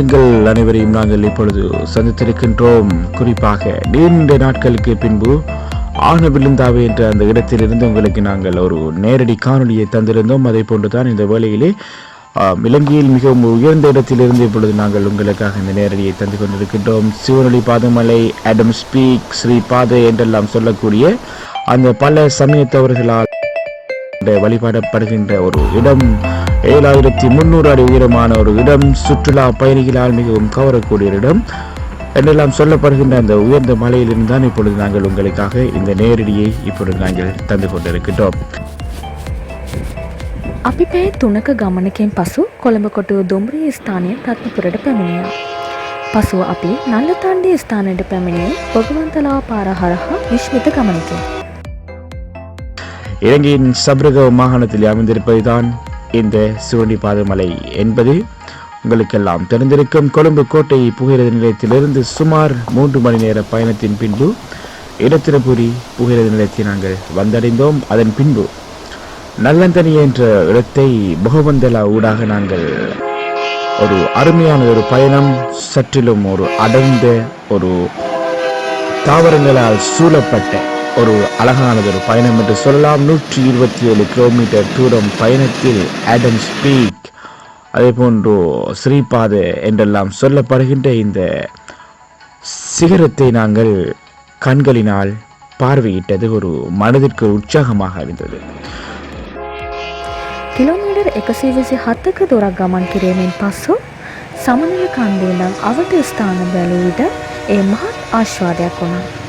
எங்கள் அனைவரையும் நாங்கள் இப்பொழுது சந்தித்திருக்கின்றோம். குறிப்பாக நீண்ட நாட்களுக்கு பின்பு ஆன விழுந்தாவே என்ற அந்த இடத்திலிருந்து உங்களுக்கு நாங்கள் ஒரு நேரடி காணொலியை தந்திருந்தோம். அதே போன்றுதான் இந்த வேளையிலே இலங்கையில் மிகவும் உயர்ந்த இடத்திலிருந்து இப்பொழுது நாங்கள் உங்களுக்காக இந்த நேரடியை தந்து கொண்டிருக்கின்றோம். சிவனொளி பாதமலை அடம் ஸ்பீக் ஸ்ரீ பாதை என்றெல்லாம் சொல்லக்கூடிய அந்த பல சமயத்தவர்களால் இந்த வழிபாடப்படுகின்ற ஒரு இடம். ஏழாயிரத்தி முன்னூறு அடி உயரமான ஒரு இடம் சுற்றுலா பயணிகளால் மிகவும் கவரக்கூடிய ஒரு இடம் என்றெல்லாம் சொல்லப்படுகின்ற அந்த உயர்ந்த மலையிலிருந்து தான் இப்பொழுது நாங்கள் உங்களுக்காக இந்த நேரடியை இப்பொழுது நாங்கள் தந்து கொண்டிருக்கின்றோம் අපි පැය තුනක ගමනකින් පසු කොළඹ කොටුව දුම්රිය ස්ථානය රත්නපුරට පැමිණිය. පසුව අපි නල්ලතන්ඩේ ස්ථානයට පැමිණියේ බොගවන්තලාව පාර හරහා විශ්මිත ගමනකින්. இலங்கையின் சப்ரக மாகாணத்தில் அமைந்திருப்பதுதான் இந்த சிவனி பாதமலை என்பது உங்களுக்கெல்லாம் தெரிந்திருக்கும். கொழும்பு கோட்டை புகையிரத நிலையத்திலிருந்து சுமார் மூன்று மணி நேர பயணத்தின் பின்பு இடத்திரபுரி புகையிரத நிலையத்தை நாங்கள் வந்தடைந்தோம். அதன் பின்பு நல்லந்தனி என்ற இடத்தை பகவந்தலா ஊடாக நாங்கள் ஒரு அருமையான ஒரு பயணம் சற்றிலும் ஒரு அடர்ந்த ஒரு தாவரங்களால் சூழப்பட்ட ஒரு அழகானது ஒரு பயணம் என்று சொல்லலாம் நூற்றி இருபத்தி ஏழு கிலோமீட்டர் தூரம் பயணத்தில் ஆடம் ஸ்பீக் அதே போன்று ஸ்ரீபாத என்றெல்லாம் சொல்லப்படுகின்ற இந்த சிகரத்தை நாங்கள் கண்களினால் பார்வையிட்டது ஒரு மனதிற்கு ஒரு உற்சாகமாக இருந்தது කිලෝමීටර් එකසී විසි හත්තක දොරක් ගමන් කිරීමෙන් පස්සු සමනල කන්දේනම් අවට ස්ථාන බැලූ විට ඒ මහත් ආශ්වාදයක් වුණා.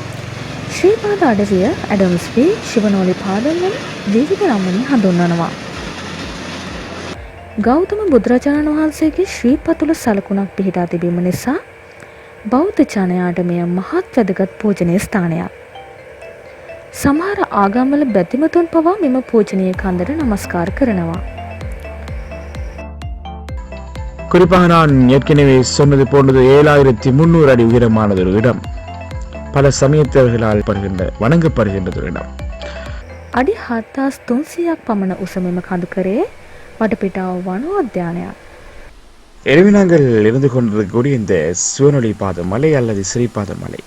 ශ්‍රීපාද අඩවිය ඇඩම්ස්පී ශිවනෝලි පාදන්වන විවිධ නම්මනින් හඳුන්වනවා. ගෞතම බුදුරජාණන් වහන්සේගේ ශ්‍රීපතුල සලකුණක් පිහිටා තිබීම නිසා බෞද්ධ ජනයාට මෙය මහත් වැදගත් පූජනය ස්ථානයක්. සමහර ආගම්වල බැතිමතුන් පවා මෙම පූජනය කන්දට නමස්කාර කරනවා. குறிப்பாக நான் ஏற்கனவே சொன்னது போன்றது ஏழாயிரத்தி முன்னூறு அடி உயரமானது ஒரு இடம் பல சமயத்தவர்களால் படுகின்ற வணங்கப்படுகின்றது ஒரு இடம் අඩි හත්තාස් තුන්සියක් පමණ උසමම කඳුකරේ වටපිටාව වනෝද්‍යානයක්. எனவே நாங்கள் இருந்து கொண்டிருக்கக்கூடிய இந்த சிவனொளி பாத மலை அல்லது ஸ்ரீபாத மலை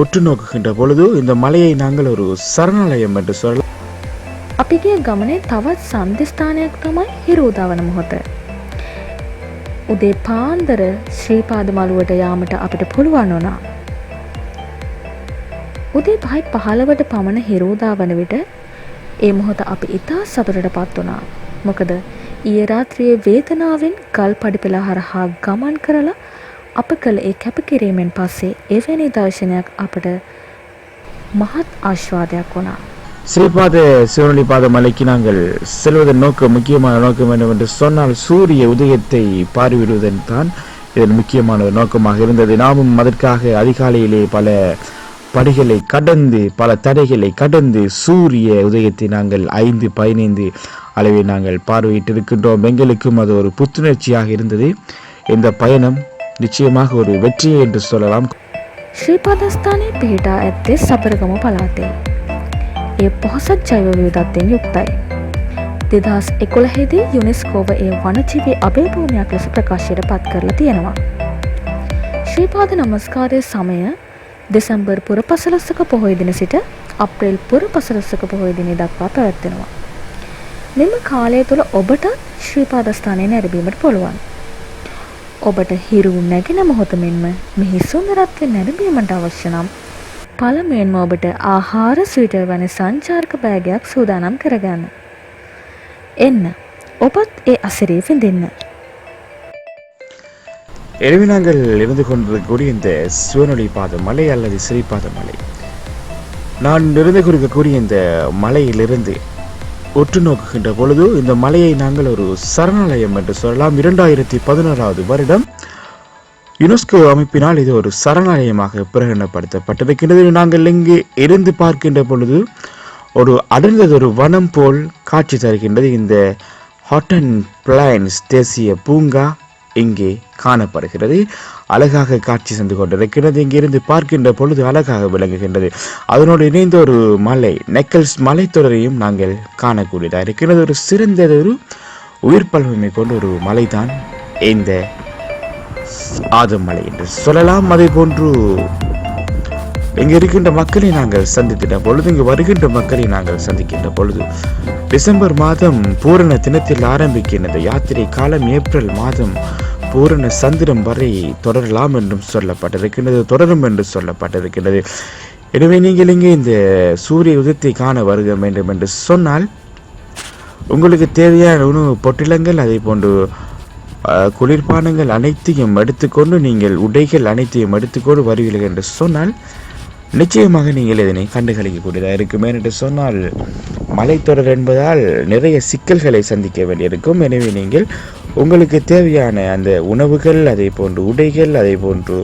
உற்று நோக்குகின்ற பொழுது இந்த மலையை நாங்கள் ஒரு சரணாலயம் என்று சொல்லலாம் අපිගේ ගමනේ තවත් සන්ධස්ථානයක් තමයි හිරෝදාවන මොහොත. උදේ පාන්දර ශ්‍රීපාද මළුවට යාමට අපිට පුළුවන් වනා. උදේ පහයි පහළවට පමණ හිරෝදා වන විට ඒ මොහොත අපි ඉතා සතුටට පත් වනා. මොකද ඊය රාත්‍රියේ වේදනාවෙන් ගල් පඩිපෙළ හරහා ගමන් කරලා අප කළ ඒ කැපකිරීමෙන් පස්සේ එවැනි දර්ශනයක් අපට මහත් ආශ්වාදයක් වුණා. ஸ்ரீபாத சிவனொளி பாத மலைக்கு நாங்கள் செல்வதன் நோக்கம் முக்கியமான நோக்கம் என்னவென்று சொன்னால் சூரிய உதயத்தை பார்வையிடுவதன் தான் இதன் முக்கியமான ஒரு நோக்கமாக இருந்தது நாமும் அதற்காக அதிகாலையிலே பல படிகளை கடந்து பல தடைகளை கடந்து சூரிய உதயத்தை நாங்கள் ஐந்து பதினைந்து அளவில் நாங்கள் பார்வையிட்டிருக்கின்றோம் எங்களுக்கும் அது ஒரு புத்துணர்ச்சியாக இருந்தது இந்த பயணம் நிச்சயமாக ஒரு வெற்றி என்று சொல்லலாம் ශ්‍රීපාදස්ථානය පිහිටා ඇත්තේ සපරගම පලාතේ. ඒ පොහොසත් ජෛව විවිධත්වයෙන් යුක්තයි. දෙදහස් එකොළහෙදී යුනෙස්කෝව ඒ වනජීවී අභයභූමයක් ලෙස ප්‍රකාශයට පත් කරලා තියෙනවා. ශ්‍රීපාද නමස්කාරය සමය දෙසැම්බර් පුර පසලස්සක පොහොයදින සිට අප්‍රේල් පුර පසලස්සක පොහොයදිනි දක්වා පැවැත්වෙනවා. මෙම කාලය තුළ ඔබටත් ශ්‍රීපාදස්ථානය නැරබීමට පුළුවන්. ඔබට හිරු නැගෙන මොහොත මෙන්ම මෙහි සුන්දරත්වය නැරඹීමට අවශ්‍ය නම් පළමුවෙන්ම ඔබට ආහාර ස්විටර් වැනි සංචාර්ක බෑගයක් සූදානම් කරගන්න. එන්න ඔබත් ඒ අසිරේ විඳින්න. எனவே நாங்கள் இருந்து கொண்டிருக்கக்கூடிய இந்த சிவனொளி பாத மலை அல்லது சிரிப்பாத மலை. நான் இருந்து கொண்டிருக்கக்கூடிய இந்த மலையிலிருந்து ஒற்று நோக்குகின்ற பொழுது இந்த மலையை நாங்கள் ஒரு சரணாலயம் என்று சொல்லலாம். இரண்டாயிரத்தி பதினோராவது வருடம் யுனெஸ்கோ அமைப்பினால் இது ஒரு சரணாலயமாக பிரகடனப்படுத்தப்பட்டிருக்கின்றது. நாங்கள் இங்கு இருந்து பார்க்கின்ற பொழுது ஒரு அடர்ந்ததொரு வனம் போல் காட்சி தருகின்றது. இந்த ஹாட்டன் பிளான்ஸ் தேசிய பூங்கா இங்கே காணப்படுகிறது. அழகாக காட்சி சென்று கொண்டிருக்கிறது. இங்கிருந்து பார்க்கின்ற பொழுது அழகாக விளங்குகின்றது. அதனோடு இணைந்த ஒரு மலை நெக்கல்ஸ் மலைத்தொடரையும் நாங்கள் காணக்கூடியதாக இருக்கிறது. ஒரு சிறந்த ஒரு உயிர் பல்வமை கொண்ட ஒரு மலைதான் இந்த ஆதமலை என்று சொல்லலாம். அதே போன்று இங்கே இருக்கின்ற மக்களை நாங்கள் சந்தித்திட்ட பொழுது இங்கு வருகின்ற மக்களை நாங்கள் சந்திக்கின்ற பொழுது டிசம்பர் மாதம் பூரண தினத்தில் ஆரம்பிக்கின்ற யாத்திரை காலம் ஏப்ரல் மாதம் பூரண சந்திரம் வரை தொடரலாம் என்றும் சொல்லப்பட்டிருக்கின்றது தொடரும் என்று சொல்லப்பட்டிருக்கின்றது. எனவே நீங்கள் இங்கே இந்த சூரிய உதயத்தை காண வருக வேண்டும் என்று சொன்னால் உங்களுக்கு தேவையான உணவு பொட்டிலங்கள் அதே போன்று குளிர்பானங்கள் அனைத்தையும் எடுத்துக்கொண்டு நீங்கள் உடைகள் அனைத்தையும் எடுத்துக்கொண்டு வருவீர்கள் என்று சொன்னால் நிச்சயமாக நீங்கள் இதனை கண்டுகளிக்கக்கூடியதாக இருக்கும். என்று சொன்னால் மலைத்தொடர் என்பதால் நிறைய சிக்கல்களை சந்திக்க வேண்டியிருக்கும். எனவே நீங்கள் உங்களுக்கு தேவையான அந்த உணவுகள் அதே போன்று உடைகள் அதே போன்று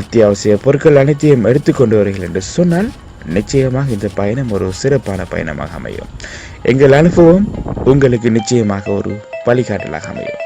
அத்தியாவசிய பொருட்கள் அனைத்தையும் எடுத்துக்கொண்டு வருகிறீர்கள் என்று சொன்னால் நிச்சயமாக இந்த பயணம் ஒரு சிறப்பான பயணமாக அமையும். எங்கள் அனுபவம் உங்களுக்கு நிச்சயமாக ஒரு வழிகாட்டலாக அமையும்.